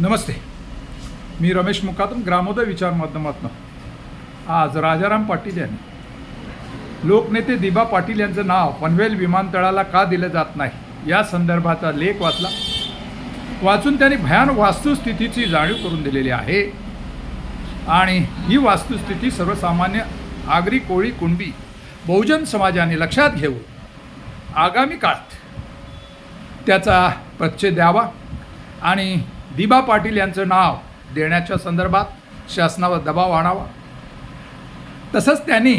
नमस्ते. मी रमेश मुकादम ग्रामोदय विचार माध्यमातून. आज राजाराम पाटील यांनी लोकनेते दिबा पाटील यांचं नाव पनवेल विमानतळाला का दिलं जात नाही? या संदर्भाचा लेख वाचला. वाचून त्यांनी भयान वास्तुस्थितीची जाणीव करून दिलेली आहे. आणि ही वास्तुस्थिती सर्वसामान्य आगरी कोळी कुणबी बहुजन समाजाने लक्षात घेऊन आगामी काळात त्याचा प्रच्छेद द्यावा आणि दिबा पाटील यांचं नाव देण्याच्या संदर्भात शासनावर दबाव आणावा. तसंच त्यांनी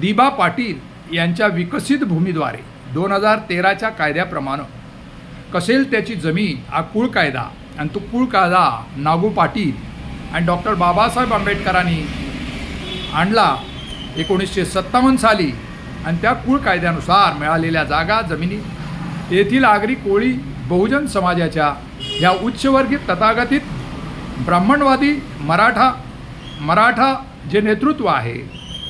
दिबा पाटील यांच्या विकसित भूमीद्वारे दोन हजार तेराच्या कायद्याप्रमाणे कसेल त्याची जमीन हा कुळ कायदा आणि तो कुळ कायदा नागू पाटील आणि डॉक्टर बाबासाहेब आंबेडकरांनी आणला एकोणीसशे सत्तावन्न साली आणि त्या कुळ कायद्यानुसार मिळालेल्या जागा जमिनी येथील आगरी कोळी बहुजन समाजाच्या या उच्चवर्गीय तथागतित ब्राह्मणवादी मराठा मराठा जे नेतृत्व आहे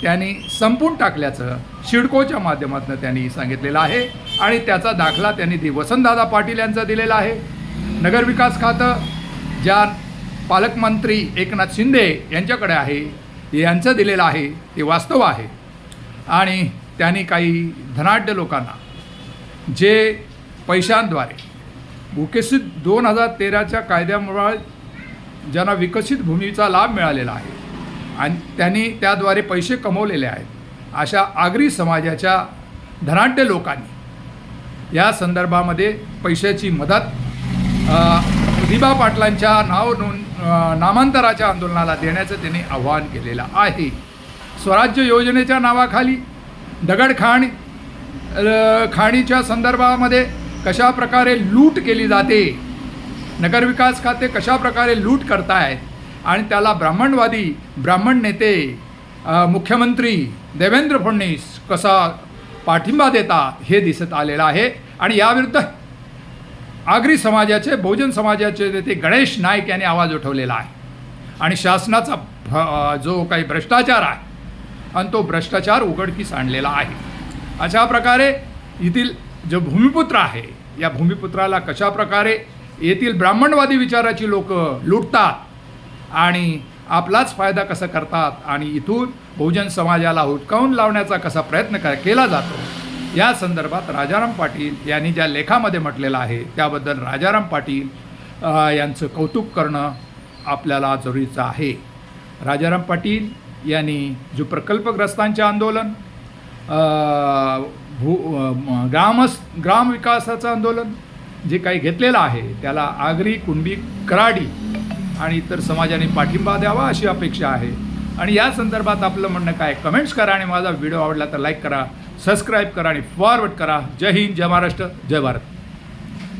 त्यांनी संपून टाकल्याचं शिडकोच्या माध्यमातून त्यांनी सांगितलेलं आहे आणि त्याचा दाखला त्यांनी दि वसंतदादा पाटील यांचा दिलेला आहे. नगरविकास खातं ज्या पालकमंत्री एकनाथ शिंदे यांच्याकडे आहे यांचं दिलेलं आहे ते वास्तव आहे. आणि त्यांनी काही धनाढ्य लोकांना जे पैशांद्वारे भूकेसित दोन हजार तेराच्या कायद्यामुळे ज्यांना विकसित भूमीचा लाभ मिळालेला आहे आणि त्यांनी त्याद्वारे पैसे कमवलेले आहेत अशा आगरी समाजाच्या धनाढ्य लोकांनी या संदर्भामध्ये पैशाची मदत दिबा पाटलांच्या नाव नोंद नामांतराच्या आंदोलनाला देण्याचं त्यांनी आव्हान केलेलं आहे. स्वराज्य योजनेच्या नावाखाली दगडखाण खाणीच्या संदर्भामध्ये कशा प्रकारे लूट केली जाते? नगरविकास खाते कशा प्रकारे लूट करतायत? आणि त्याला ब्राह्मणवादी ब्राह्मण नेते मुख्यमंत्री देवेंद्र फडणवीस कसा पाठिंबा देतात हे दिसत आलेलं आहे. आणि याविरुद्ध आगरी समाजाचे बहुजन समाजाचे नेते गणेश नाईक यांनी आवाज उठवलेला आहे. आणि शासनाचा भ जो काही भ्रष्टाचार आहे आणि तो भ्रष्टाचार उघडकीस आणलेला आहे. अशा प्रकारे येथील जो भूमिपुत्र आहे या भूमिपुत्राला कशा प्रकारे येथील ब्राह्मणवादी विचाराची लोक लुटतात आणि आपलाच फायदा कसा करतात आणि इथून बहुजन समाजाला हुटकावून लावण्याचा कसा प्रयत्न क केला जातो या संदर्भात राजाराम पाटील यांनी ज्या लेखामध्ये म्हटलेलं आहे त्याबद्दल राजाराम पाटील यांचं कौतुक करणं आपल्याला जरुरीचं आहे. राजाराम पाटील यांनी जो प्रकल्पग्रस्तांचे आंदोलन भू ग्रामस ग्रामविकासाचं आंदोलन जे काही घेतलेलं आहे त्याला आगरी कुणबी कराडी आणि इतर समाजाने पाठिंबा द्यावा अशी अपेक्षा आहे. आणि या संदर्भात आपलं म्हणणं काय? कमेंट्स करा आणि माझा व्हिडिओ आवडला तर लाईक करा सबस्क्राईब करा आणि फॉरवर्ड करा. जय हिंद जय महाराष्ट्र जय भारत.